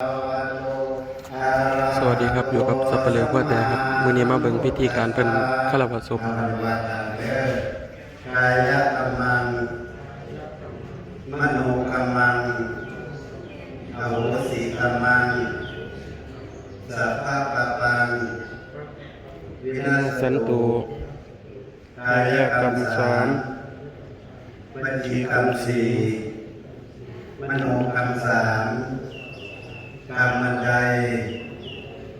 สวัสดีครับอยู่กับสับเปลือกว่าแต่ครับมื้อนี้มาเบิ่งพิธีการเป็นคารวะศพกายกรรมังมโนกรรมังอโหสิกรรมังสัพพะปะปังวินาศสันตุกายกรรมสามวจีกรรมสี่มโนกรรมสาม กรรมใด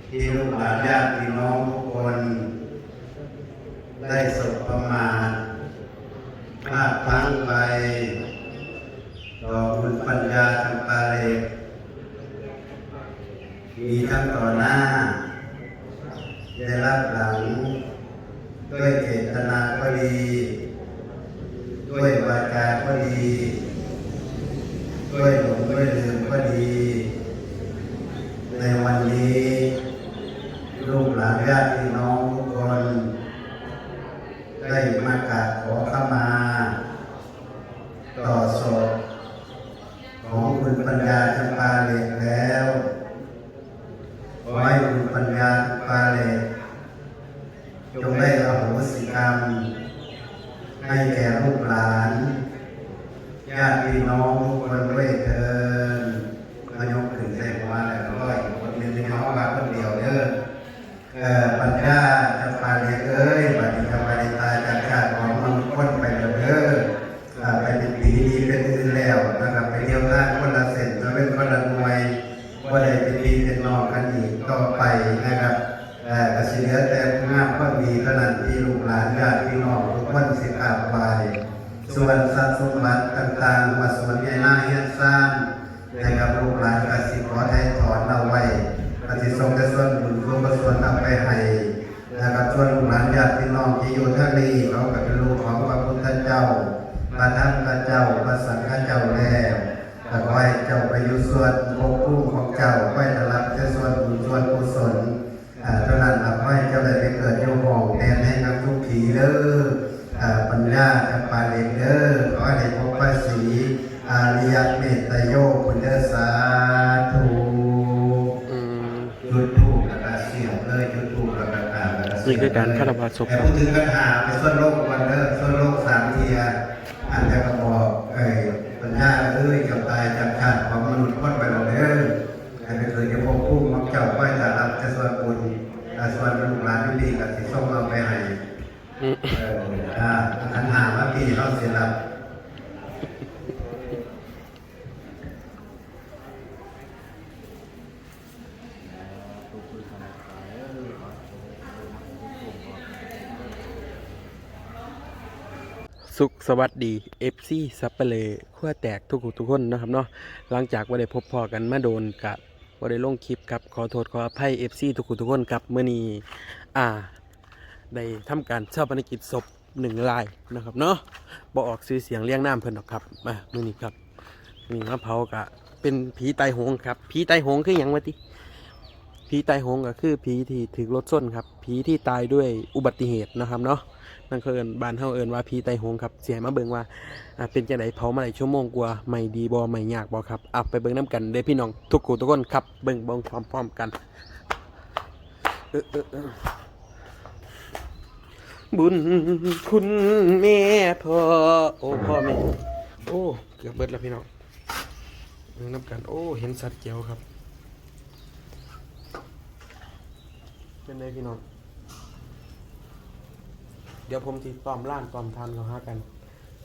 ที่ลูกหลานญาติพี่น้องทุกคน ได้สบประมาทพลาดพลั้งไป ต่อบุญปัญญาทางปาเลกมีทั้งต่อหน้า ได้รับหลัง ด้วยเจตนาก็ดี ด้วยวาจาก็ดี ด้วยหลงด้วยลืมก็ดี ในวันนี้ลูกหลานญาติน้องทุกคน ได้มากราบขอขมา ต่อศพของคุณปัญญาจำปาเหล็กแล้ว ขอให้คุณปัญญาจำปาเหล็ก นปีเป็นนอกกันอีกต่อไปนะครับเอ่กสิเหลือแต่งามก็มีขนาดที่ลูกหลานญาติพี่น้องทุกคนสิกราบไหว้ส่วนทรัพย์สมบัติต่างๆมาส่วนใหญ่หน้าเฮียนสร้างนะครับลูกหลานกสิขอไทยถอนเอาไว้ปฏิสงฆ์จะส่วนบุญร่วมส่วนนำไปให้นะครับส่วนลูกหลานญาติพี่น้องที่อยู่ท่านี้เขาก็เป็นลูกของพระพุทธเจ้าพระธรรมเจ้าพระสังฆเจ้าแล้วแต่ขอให้เจ้าไปอยู่ส่วนภพภูมิของเจ้าไว้ได้รับ จะส่วนบุญส่วนกุศลอ่าเท่านั้นละขอให้เจ้าได้ไปเกิดอยู่ห้องแทนให้กับทุกผีเด้ออ่าปัญญาจำปาเลกเด้อขอให้ได้พบพระศรีอาริยเมตไตรโยคุณเด้อสาธุอืมจุดทูปแล้วก็เสียงเลยจุดทูปแล้วก็กราบแล้วก็เสียงนี่คือการคารวะศพแต่พูดถึงปัญหาไปส่วนโลกวันเด้อส่วนโลกสามเทียอาจจะก็บอกเอ้ยปัญญาเอ้ยกับตายจากชาติของมนุษย์คนไปแล้วเด้อให้ไปเกิดจะพบผู้มักเจ้าไว้จะรับจะส่วนบุญแต่ส่วนลูกหลานที่ดีกับสิส่งเราไปให้ อืม เอออ่าขันหาว่าพี่เขาเสียรับ สุขสวัสดี FC สับเปลือขั้วแตกทุกคนทุกคนนะครับเนาะหลังจากว่าได้พบพอกันมาโดนกับว่าได้ลงคลิปครับขอโทษขออภัย FC ทุกคนทุกคนครับเมื่อนี้อ่าได้ทำการเช่าปนกิจศพหนึ่งรายนะครับเนาะบอกออกซื้อเสียงเรียงน้ำเพิ่นหรอกครับมาเมื่อนี้ครับนี่มะเผากะเป็นผีตายโหงครับผีตายโหงคืออย่างวะติ ผีตายโหงก็คือผีที่ถือรถส้นครับผีที่ตายด้วยอุบัติเหตุนะครับเนาะนั่นคือเอินบานเฮาเอินว่าผีตายโหงครับเสียมาเบิ่งว่าเป็นจังไดเผามาหลายชั่วโมงกว่าไม่ดีบ่ไม่ยากบ่ครับอะไปเบิ่งน้กันเด้พี่น้องทุกคู่ทุกคนครับเบิ่งเบิ่งพร้อมๆกันเออเออเออบุญคุณแม่พ่อโอ้พ่อแม่โอ้เกือบเบิดแล้วพี่น้องเบิงน้ำกันโอ้เห็นสัตว์เจียวครับ เป็นไงพี่น้อง เดี๋ยวผมที่ตอมล้านตอมทานเขาหากัน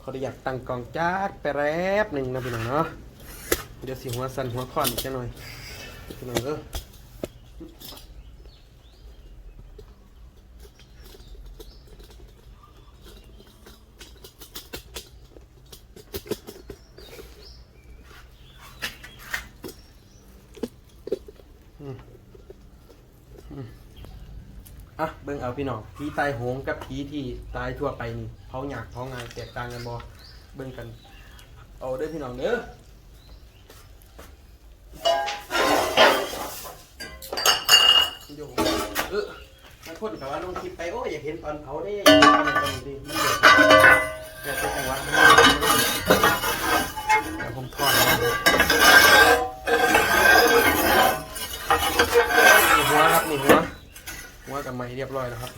เขาได้อยากตั้งกองจักไปแป๊บหนึ่งนะพี่น้องเนาะเดี๋ยวสิหัวสั่นหัวคอนอีกแค่หน่อยพี่น้องเออ อะเบิ่งเอาพี่น้องผีตายโหงกับผีที่ตายทั่วไปนี่เผาหยากเผางานแตกต่างกันบ่เบิ่งกัน เอาเด้อพี่น้องเด้อโยเออมันพ่นกับว่าลงคลิปไปโอ้ยอยากเห็นตอนเผาได้อยากเห็นตอนตอนนี้มันเดือดอยากเป็นจังหวะเดี๋ยวผมทอดนะนี่หัวครับนี่หัว ว่ากับไม้เรียบร้อยแล้วครับ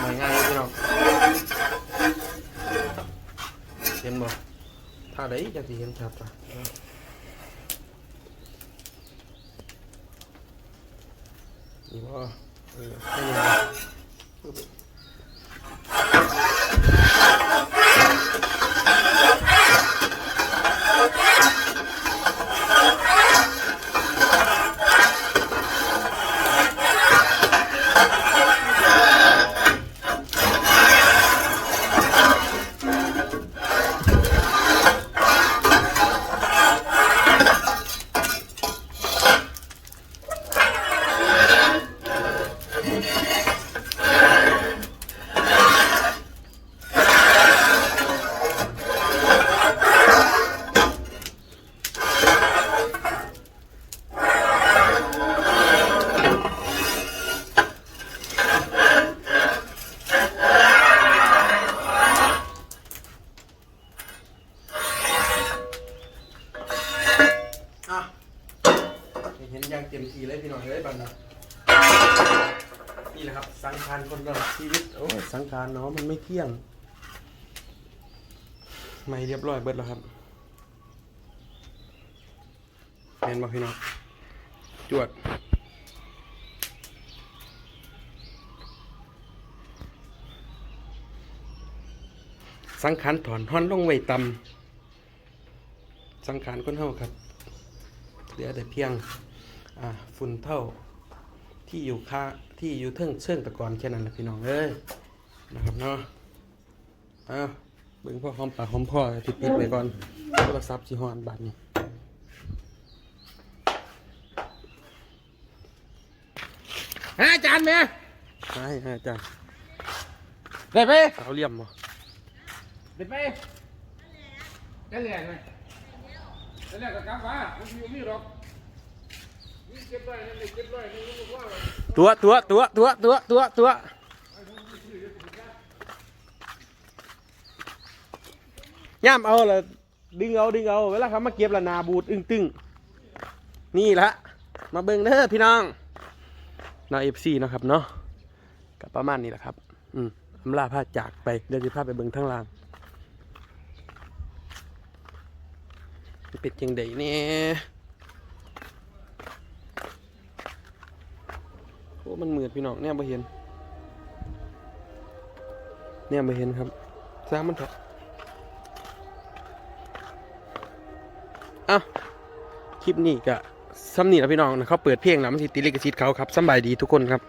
ไม้ง่ายอยู่พี่น้องเห็นบ่ถ้าได้จะสิเห็นชัดจ้ะนี่บ่เออให้นี่น นี่แหละครับ สังขารคนเราชีวิตโอ้ยสังขารเนาะมันไม่เที่ยง ไม่เรียบร้อยเบิดแล้วครับเห็นบ่พี่น้องจวดสังขารถอนห่อนลงไว้ต่ำสังขารคนเฮาครับเหลือแต่เพียงฝุ่นเท่า ที่อยู่ค่าที่อยู่เทิงเชิงตะกอนแค่นั้นแหละพี่น้องเอ้ยนะครับเนาะอ้าวเบิ่งพ่อหอมปากหอมพ่อติดปิดไปก่อนโทรศัพท์สิฮอนบัดนี้ฮะอาจารย์แม่ใช่ฮะอาจารย์ได้ไหมเอาเหลี่ยมบ่ได้ไหมนั่นแหละไงนั่นแหละก็กลับมาไม่มีมีหรอก ตัวตัวตัวตัวตัวตัวตัวย่มเอาละดึงเอาดึงเอาเวลาเขามาเก็บละนาบูดอึ้งตึงนี่ละมาเบิ่งเด้อพี่น้องนาเอฟซีนะครับเนาะกับประมาณนี้แหละครับ อืมอำลาพาจากไปเดี๋ยวจะพาไปเบิ่งทั้งล่างเป็นจังไดเนี่ยโอ้ มันมืดพี่น้องเนี่ยไม่เห็น เนี่ยไม่เห็นครับสร้างมันเถอะอะคลิปนี้ก็ซ้ำนี่แหละพี่น้องนะเขาเปิดเพลงแล้วมันสิติลิกสิทธิ์เขาครับสำบายดีทุกคนครับ